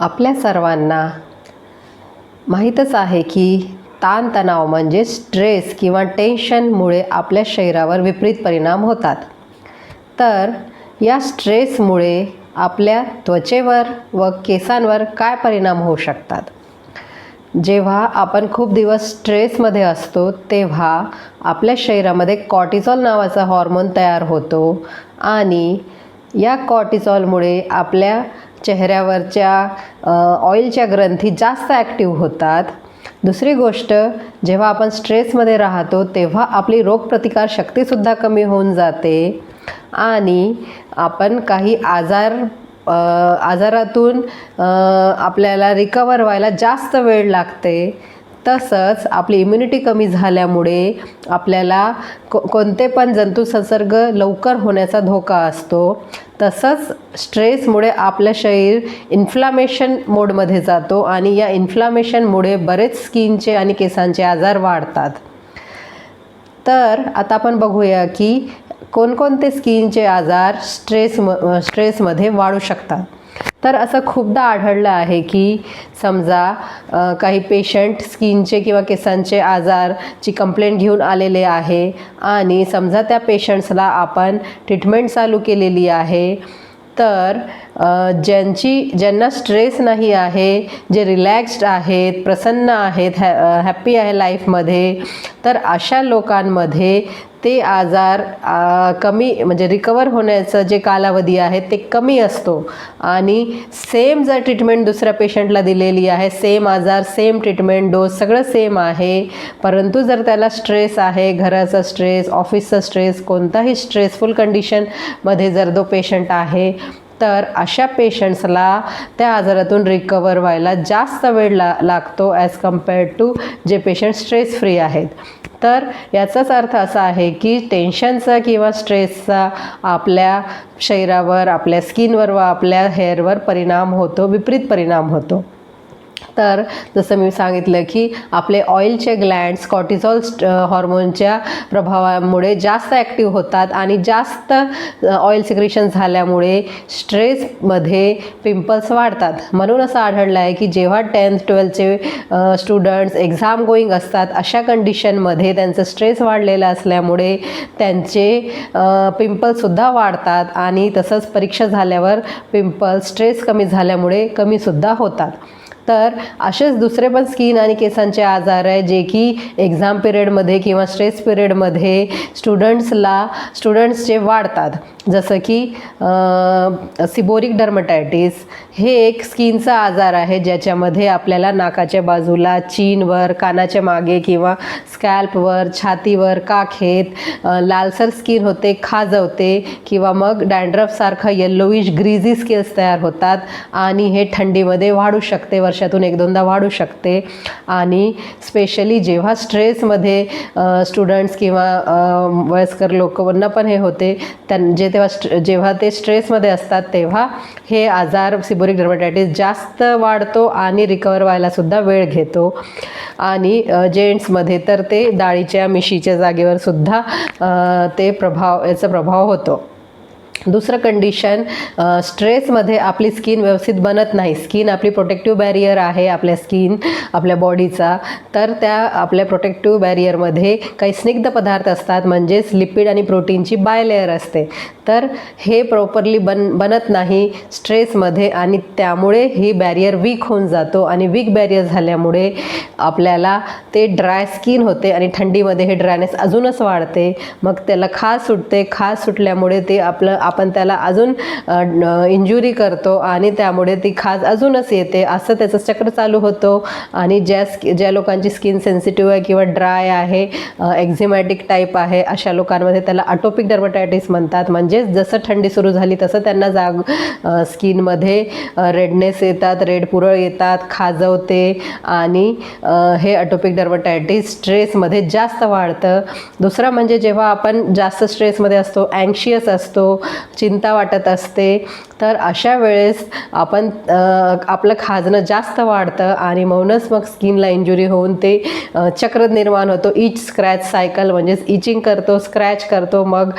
आपल्या सर्वांना माहीतच आहे की ताणतणाव म्हणजे स्ट्रेस किंवा टेन्शनमुळे आपल्या शरीरावर विपरीत परिणाम होतात. तर या स्ट्रेसमुळे आपल्या त्वचेवर व केसांवर काय परिणाम होऊ शकतात? जेव्हा आपण खूप दिवस स्ट्रेसमध्ये असतो तेव्हा आपल्या शरीरामध्ये कॉर्टिझॉल नावाचा हॉर्मोन तयार होतो आणि या कॉर्टिझॉलमुळे आपल्या चेहऱ्यावरच्या ऑइलच्या ग्रंथी जास्त ॲक्टिव्ह होतात. दुसरी गोष्ट जेव्हा आपण स्ट्रेसमध्ये राहतो तेव्हा आपली रोगप्रतिकारशक्तीसुद्धा कमी होऊन जाते. आणि आपण काही आजार आजारातून आपल्याला रिकवर व्हायला जास्त वेळ लागते. तसंच आपली इम्युनिटी कमी झाल्यामुळे आपल्याला को कोणते पण जंतू संसर्ग लवकर होण्याचा धोका असतो. तसंच स्ट्रेसमुळे आपलं शरीर इन्फ्लामेशन मोडमध्ये जातो आणि या इन्फ्लामेशनमुळे बरेच स्किनचे आणि केसांचे आजार वाढतात. तर आता आपण बघूया की कोणकोणते स्किनचे आजार स्ट्रेस म स्ट्रेसमध्ये वाढू शकतात. तर असं खूपदा आढळलं आहे की समजा काही पेशंट स्किनचे किंवा केसांचे आजारची कंप्लेंट घेऊन आलेले आहे आणि समजा त्या पेशंट्सला आपण ट्रीटमेंट चालू केलेली आहे तर ज्यांची ज्यांना स्ट्रेस नाही आहे जे रिलॅक्स्ड आहेत प्रसन्न आहेत हॅ हॅप्पी आहे लाईफमध्ये तर अशा लोकांमध्ये ते आजार कमी म्हणजे रिकवर होण्याचं जे कालावधी आहे ते कमी असतो. आणि सेम जर ट्रीटमेंट दुसऱ्या पेशंटला दिलेली आहे सेम आजार सेम ट्रीटमेंट डोस सगळं सेम आहे. परंतु जर त्याला स्ट्रेस आहे घराचा स्ट्रेस ऑफिसचा स्ट्रेस कोणताही स्ट्रेसफुल कंडिशनमध्ये जर तो पेशंट आहे तर अशा पेशंट्सला त्या आजारातून रिकवर व्हायला जास्त वेळ ला लागतो ॲज कम्पेअर्ड टू जे पेशंट स्ट्रेस फ्री आहेत. तर याचाच अर्थ असा आहे की टेन्शनचा किंवा स्ट्रेसचा आपल्या शरीरावर आपल्या स्किनवर व आपल्या हेअरवर परिणाम होतो विपरीत परिणाम होतो. तर जसं मी सांगितलं की आपले ऑइलचे ग्लँड्स कॉर्टिसॉल हॉर्मोनच्या प्रभावामुळे जास्त ॲक्टिव्ह होतात आणि जास्त ऑइल सिक्रेशन झाल्यामुळे स्ट्रेसमध्ये पिंपल्स वाढतात. म्हणून असं आढळलं आहे की जेव्हा टेन्थ ट्वेल्थचे स्टुडंट्स एक्झाम गोईंग असतात अशा कंडिशनमध्ये त्यांचं स्ट्रेस वाढलेला असल्यामुळे त्यांचे पिंपल्ससुद्धा वाढतात आणि तसंच परीक्षा झाल्यावर पिंपल्स स्ट्रेस कमी झाल्यामुळे कमीसुद्धा होतात. तर असेच दुसरे पण स्किन आणि केसांचे आजार आहे जे की एक्झाम पिरियडमध्ये किंवा स्ट्रेस पिरियडमध्ये स्टुडंट्सला स्टुडंट्सचे वाढतात. जसं की सिबोरिक डर्मटायटिस हे एक स्किनचा आजार आहे ज्याच्यामध्ये आपल्याला नाकाच्या बाजूला चीनवर कानाच्या मागे किंवा स्कॅल्पवर छातीवर काखेत लालसर स्किन होते खाजवते किंवा मग डँड्रफसारखं येल्लोविश ग्रीझी स्किल्स तयार होतात आणि हे थंडीमध्ये वाढू शकते वर्षातून एक दोनदा वाढू शकते. आणि स्पेशली जेव्हा स्ट्रेसमध्ये स्टुडंट्स किंवा वयस्कर लोकांना पण हे होते त्यां जे तेव्हा स्ट्र जेव्हा ते स्ट्रेसमध्ये असतात तेव्हा हे आजार सिबोरिक डर्मटायटिस जास्त वाढतो आणि रिकवर व्हायलासुद्धा वेळ घेतो. आणि जेंट्समध्ये तर ते डाळीच्या मिशीच्या जागेवर सुद्धा ते प्रभाव याचा प्रभाव होतो. दुसरं कंडिशन स्ट्रेसमध्ये आपली स्किन व्यवस्थित बनत नाही. स्किन आपली प्रोटेक्टिव्ह बॅरियर आहे आपल्या स्किन आपल्या बॉडीचा तर त्या आपल्या प्रोटेक्टिव्ह बॅरियरमध्ये काही स्निग्ध पदार्थ असतात म्हणजेच लिपिड आणि प्रोटीनची बायलेअर असते. तर हे प्रॉपरली बन बनत नाही स्ट्रेसमध्ये आणि त्यामुळे ही बॅरियर वीक होऊन जातो आणि वीक बॅरियर झाल्यामुळे आपल्याला ते ड्राय स्किन होते आणि थंडीमध्ये हे ड्रायनेस अजूनच वाढते. मग त्याला खाज सुटते. खाज सुटल्यामुळे ते आपलं आप आपण त्याला अजून इंजुरी करतो आणि त्यामुळे ती खाज अजूनच येते असं त्याचं चक्र चालू होतो. आणि ज्या स्कि ज्या लोकांची स्किन सेन्सिटिव्ह आहे किंवा ड्राय आहे एक्झिमॅटिक टाईप आहे अशा लोकांमध्ये त्याला अटोपिक डर्मटायटिस म्हणतात. म्हणजेच जसं थंडी सुरू झाली तसं त्यांना जाग स्किनमध्ये रेडनेस येतात रेड पुरळ येतात खाजवते आणि हे अटोपिक डर्मटायटिस स्ट्रेसमध्ये जास्त वाढतं. दुसरं म्हणजे जेव्हा आपण जास्त स्ट्रेसमध्ये असतो अँशियस असतो चिंता वाटत असते. तर अशा वेळेस आपण आपलं खाजणं जास्त वाढतं आणि म्हणूनच मग स्किनला इंजुरी होऊन ते चक्र निर्माण होतो. इच स्क्रॅच सायकल म्हणजेच इचिंग करतो स्क्रॅच करतो. मग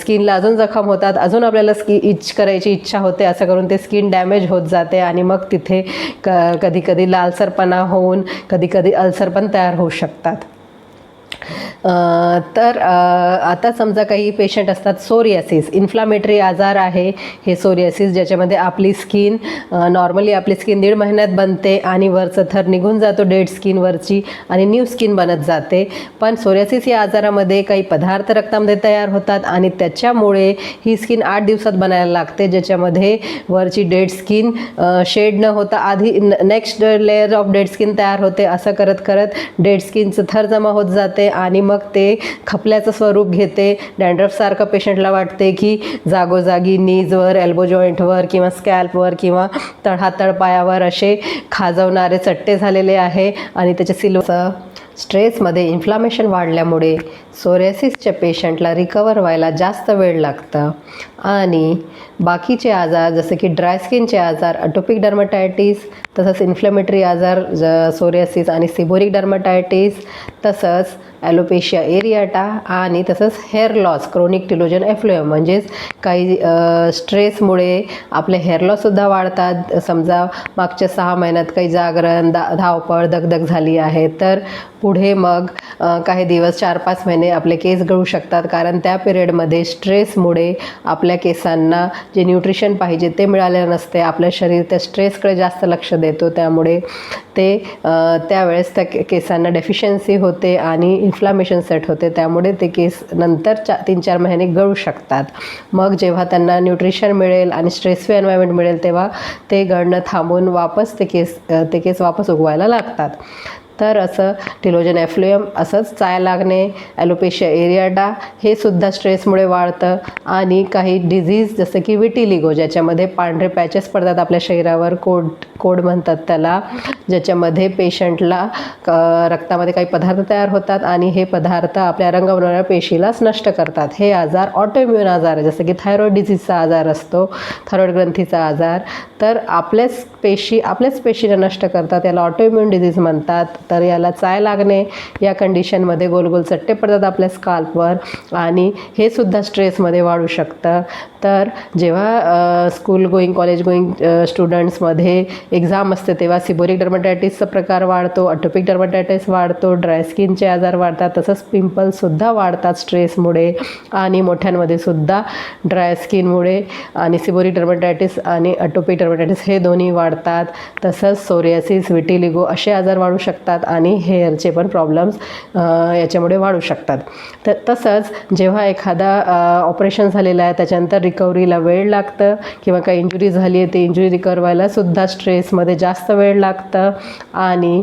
स्किनला अजून जखम होतात. अजून आपल्याला स्की इच करायची इच्छा होते. असं करून ते स्किन डॅमेज होत जाते आणि मग तिथे क कधी कधी लालसरपणा होऊन कधी कधी अल्सर पण तयार होऊ शकतात. तर आता समजा काही पेशंट असतात सोरियासिस इन्फ्लामेटरी आजार आहे हे सोरियासिस ज्याच्यामध्ये आपली स्किन नॉर्मली आपली स्किन दीड महिन्यात बनते आणि वरचं थर निघून जातो डेड स्किनवरची आणि न्यू स्किन बनत जाते. पण सोरियासिस या आजारामध्ये काही पदार्थ रक्तामध्ये तयार होतात आणि त्याच्यामुळे ही स्किन आठ दिवसात बनायला लागते ज्याच्यामध्ये वरची डेड स्किन शेड न होता आधी next layer of dead skin तयार होते. असं करत करत डेड स्किनचं थर जमा होत जाते आणि मग ते खपल्याचं स्वरूप घेते. डँड्रफसारखं पेशंटला वाटते की जागोजागी नीजवर एल्बो जॉईंटवर किंवा स्कॅल्पवर किंवा तळहातळ पायावर असे खाजवणारे चट्टे झालेले आहे आणि त्याचे सिलोचं स्ट्रेसमध्ये इन्फ्लामेशन वाढल्यामुळे सोरेसिसच्या पेशंटला रिकवर व्हायला जास्त वेळ लागतं. आणि बाकीचे आजार जसे की ड्राय स्किनचे आजार अटोपिक डर्मटायटिस तसंच इन्फ्लेमेटरी आजार ज सोरियासिस आणि सिबोरिक डर्मटायटिस तसंच ॲलोपेशिया एरियाटा आणि तसंच hair loss chronic telogen effluvium म्हणजेच काही स्ट्रेसमुळे आपले हेअर लॉससुद्धा वाढतात. समजा मागच्या सहा महिन्यात काही जागरण दा धावपळ दगदग झाली आहे तर पुढे मग काही दिवस चार पाच महिने आपले केस गळू शकतात. कारण त्या पिरियडमध्ये स्ट्रेसमुळे आपल्या केसांना जे न्यूट्रिशन पाहिजे ते मिळालेलं नसते. आपलं शरीर त्या स्ट्रेसकडे जास्त लक्ष देतो. त्यामुळे ते त्यावेळेस त्या के- केसांना डेफिशियन्सी होते आणि इन्फ्लामेशन सेट होते. त्यामुळे ते केस नंतर चा तीन चार महिने गळू शकतात. मग जेव्हा त्यांना न्यूट्रिशन मिळेल आणि स्ट्रेस फ्री एन्व्हायरमेंट मिळेल तेव्हा ते गळणं थांबून वापस ते केस ते केस वापस उगवायला लागतात. तर असं टिलोजन एफ्लुएम असंच चाय लागणे ॲलोपेशिया एरियाडा हे सुद्धा स्ट्रेसमुळे वाढतं. आणि काही डिझीज जसं की विटिलिगो ज्याच्यामध्ये पांढरे पॅचेस पडतात आपल्या शरीरावर कोड कोड म्हणतात त्याला ज्याच्यामध्ये पेशंटला क रक्तामध्ये काही पदार्थ तयार होतात आणि हे पदार्थ आपल्या रंगवणाऱ्या पेशीलाच नष्ट करतात. हे आजार ऑटोइम्युन आजार आहे जसं की थायरॉईड डिझीजचा आजार असतो थायरॉइड ग्रंथीचा आजार. तर आपल्याच पेशी आपल्याच पेशीला नष्ट करतात याला ऑटोइम्युन डिझीज म्हणतात. तर याला चाय लागणे या कंडिशनमध्ये गोल गोल चट्टे पडतात आपल्या स्काल्पवर आणि हे सुद्धा स्ट्रेसमध्ये वाढू शकतं. तर जेव्हा स्कूल गोईंग कॉलेज गोईंग स्टुडंट्समध्ये एक्झाम असते तेव्हा सिबोरिक डर्मटायटिसचा प्रकार वाढतो अटोपिक डर्मटायटिस वाढतो ड्राय स्किनचे आजार वाढतात तसंच पिंपल्ससुद्धा वाढतात स्ट्रेसमुळे आणि मोठ्यांमध्ये सुद्धा ड्राय स्किनमुळे आणि सिबोरिक डर्मटायटिस आणि अटोपिक डर्मटायटिस हे दोन्ही वाढतात. तसंच सोरियासिस विटिलिगो असे आजार वाढू शकतात. आणि हेअरचे पण प्रॉब्लेम्स याच्यामुळे वाढू शकतात. तर तसंच जेव्हा एखादा ऑपरेशन झालेलं आहे त्याच्यानंतर रिकव्हरीला वेळ लागतं किंवा काही इंजुरी झाली आहे ते इंजुरी रिकवर सुद्धा स्ट्रेसमध्ये जास्त वेळ लागतं आणि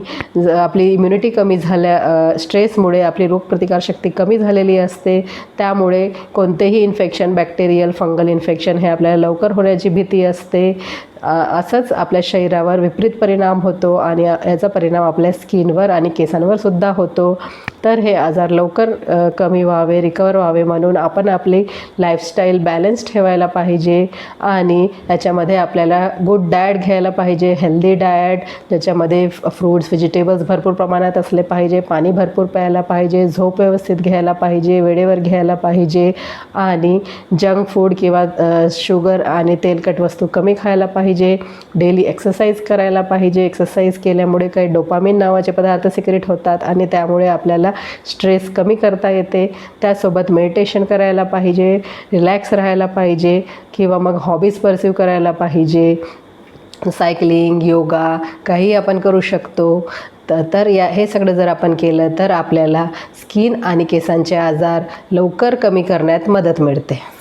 आपली इम्युनिटी कमी झाल्या स्ट्रेसमुळे आपली रोगप्रतिकारशक्ती कमी झालेली असते. त्यामुळे कोणतेही इन्फेक्शन बॅक्टेरियल फंगल इन्फेक्शन हे आपल्याला लवकर होण्याची भीती असते. असंच आपल्या शरीरावर विपरीत परिणाम होतो आणि याचा परिणाम आपल्या स्किनवर आणि केसांवर सुद्धा होतो. तर हे आजार लवकर कमी व्हावे रिकवर व्हावे म्हणून आपण आपली लाईफस्टाईल बॅलन्स ठेवायला पाहिजे आणि याच्यामध्ये आपल्याला गुड डाएट घ्यायला पाहिजे हेल्दी डाएट ज्याच्यामध्ये फ्रूट्स व्हेजिटेबल्स भरपूर प्रमाणात असले पाहिजे पाणी भरपूर प्यायला पाहिजे झोप व्यवस्थित घ्यायला पाहिजे वेळेवर घ्यायला पाहिजे आणि जंक फूड किंवा शुगर आणि तेलकट वस्तू कमी खायला पाहिजे. पाहिजे. डेली एक्सरसाइज करायला पाहिजे. एक्सरसाइज केल्यामुळे काही डोपामिन नावाचे पदार्थ सिक्रेट होतात आणि त्यामुळे आपल्याला स्ट्रेस कमी करता येते. त्यासोबत मेडिटेशन करायला पाहिजे रिलॅक्स राहायला पाहिजे किंवा मग हॉबीज परसिव करायला पाहिजे. सायकलिंग योगा काही आपण करू शकतो. त- तर या हे सगळं जर आपण केलं तर आपल्याला स्किन आणि केसांचे आजार लवकर कमी करण्यात मदत मिळते.